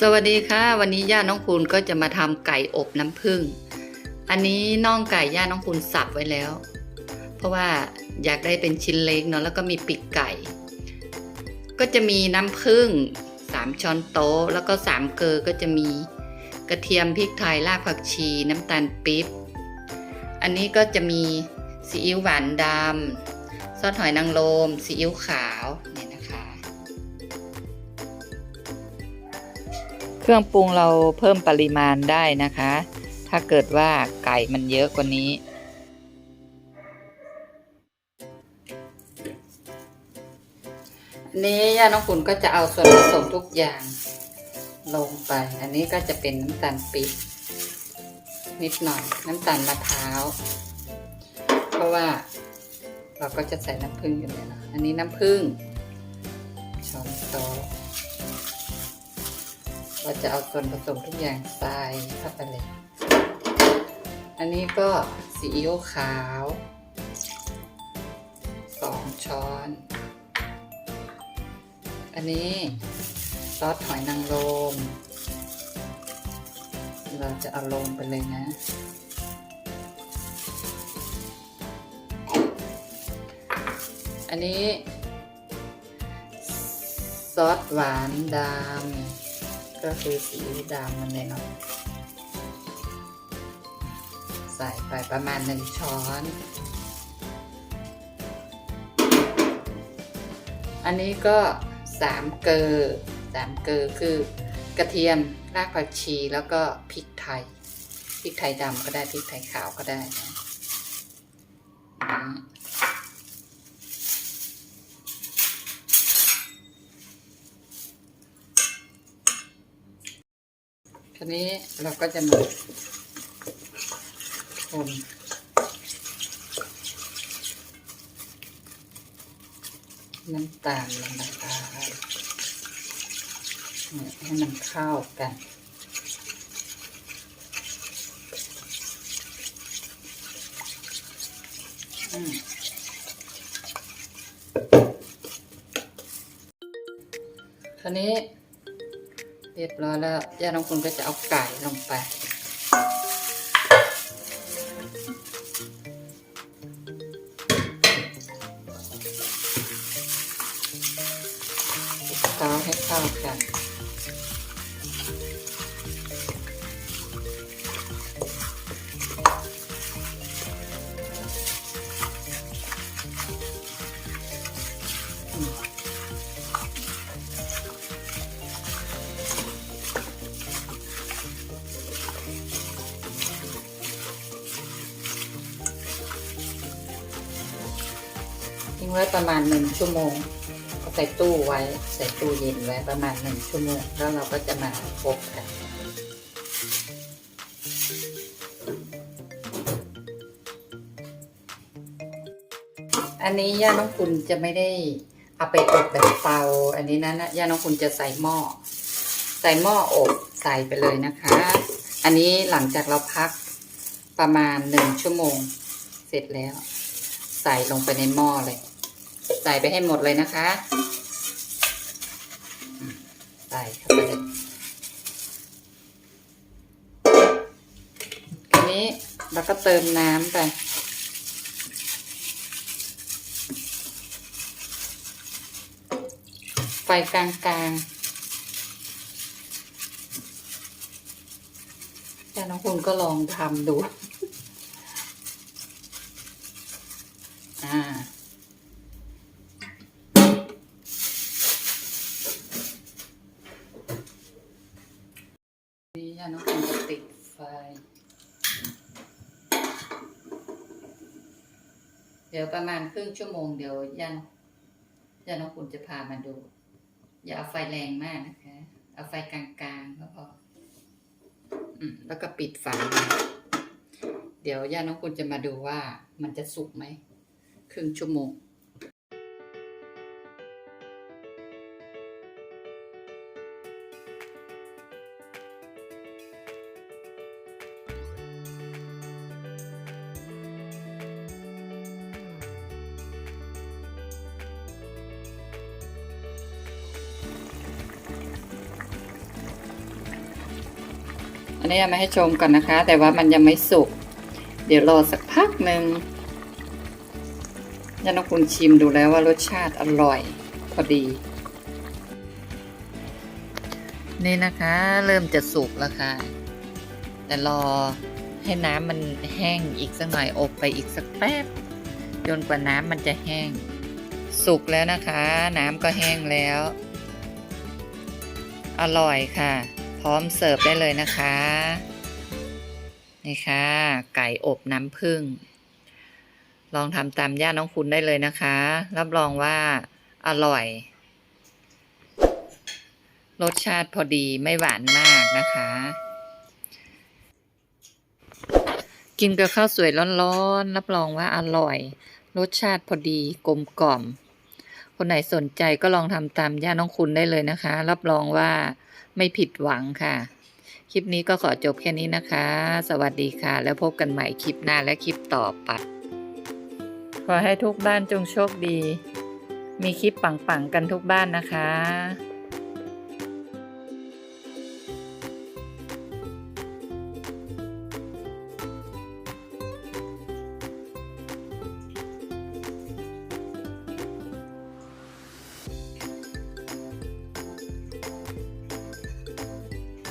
สวัสดีค่ะ วันนี้ย่าน้องคุณก็จะมาทำไก่อบน้ำผึ้งอันนี้น่องไก่ย่าน้องคุณสับไว้แล้ว เพราะว่าอยากได้เป็นชิ้นเล็กเนาะแล้วก็มีปีกไก่ ก็จะมีน้ำผึ้ง3ช้อนโต๊ะ แล้วก็ 3 เกลือก็จะมีกระเทียมพริกไทยรากผักชี น้ำตาลปี๊บอันนี้ก็จะมีซีอิ๊วหวานดำซอสหอยนางรมซีอิ๊วขาว เครื่องปรุงเราเพิ่มปริมาณได้นะคะ ถ้าเกิดว่าไก่มันเยอะกว่านี้ อันนี้ย่าน้องคุณก็จะเอาส่วนผสมทุกอย่างลงไป อันนี้ก็จะเป็นน้ำตาลปี๊บนิดหน่อย น้ำตาลมะพร้าว เพราะว่าเราก็จะใส่น้ำผึ้งอยู่เนี่ยนะอันนี้น้ำผึ้งช้อนโต๊ะ เราจะเอาส่วนผสมทุกอย่างใส่เข้าไปเลย อันนี้ก็ซีอิ๊วขาวสองช้อน อันนี้ซอสหอยนางรม เราจะเอาลงไปเลยนะ อันนี้ซอสหวานดำ ก็คือสีดำมันเลยเนาะใส่ไปประมาณหนึ่งช้อน อันนี้ก็สามเกลือสามเกลือคือกระเทียมรากผักชีแล้วก็พริกไทยพริกไทยดำก็ได้พริกไทยขาวก็ได้นะ ทีนี้เราก็จะมาคนน้ำตาลลงไปให้มันเข้ากันคราวนี้ เรียบร้อยแล้วย่าน้องคุณก็จะเอาไก่ลงไป เตาให้เข้ากัน ทิ้งไว้ประมาณหนึ่งชั่วโมงเอาใส่ตู้ไว้ใส่ตู้เย็นไว้ประมาณหนึ่งชั่วโมง แล้วเราก็จะมาอบกัน อันนี้ย่าน้องคุณจะไม่ได้เอาไปอบแบบเตาอันนี้นะนะย่าน้องคุณจะใส่หม้อใส่หม้ออบใส่ไปเลยนะคะ อันนี้หลังจากเราพักประมาณหนึ่งชั่วโมง เสร็จแล้ว ใส่ลงไปในหม้อเลย ใส่ไปให้หมดเลยนะคะใส่เข้าไปเลยทีนี้เราก็เติมน้ำไปไฟกลางๆแต่น้องคุณก็ลองทำดู อ่า ย่าน้องคุณจะติดไฟ เดี๋ยวประมาณครึ่งชั่วโมงเดี๋ยวย่าย่าน้องคุณจะพามาดู อย่าเอาไฟแรงมากนะคะ เอาไฟกลางๆก็พอแล้วก็ปิดฝาเดี๋ยวย่าน้องคุณจะมาดูว่ามันจะสุกไหม ครึ่งชั่วโมง อันนี้เอามาให้ชมก่อนนะคะ แต่ว่ามันยังไม่สุก เดี๋ยวรอสักพักหนึ่งย่าน้องคุณชิมดูแล้วว่ารสชาติอร่อยพอดี นี่นะคะเริ่มจะสุกแล้วค่ะ แต่รอให้น้ำมันแห้งอีกสักหน่อยอบไปอีกสักแป๊บจนกว่าน้ำมันจะแห้ง สุกแล้วนะคะ น้ำก็แห้งแล้ว อร่อยค่ะ ร้อมเสิร์ฟได้เลยนะคะ นี่ค่ะ ไก่อบน้ำผึ้งลองทำตามย่าน้องคุณได้เลยนะคะ รับรองว่าอร่อย รสชาติพอดีไม่หวานมากนะคะ กินกับข้าวสวยร้อนๆ รับรองว่าอร่อย รสชาติพอดีกลมกล่อม คนไหนสนใจก็ลองทำตามย่าน้องคุณได้เลยนะคะ รับรองว่าไม่ผิดหวังค่ะ คลิปนี้ก็ขอจบแค่นี้นะคะ สวัสดีค่ะ แล้วพบกันใหม่คลิปหน้าและคลิปต่อไปขอให้ทุกบ้านจงโชคดี มีคลิปปังๆกันทุกบ้านนะคะ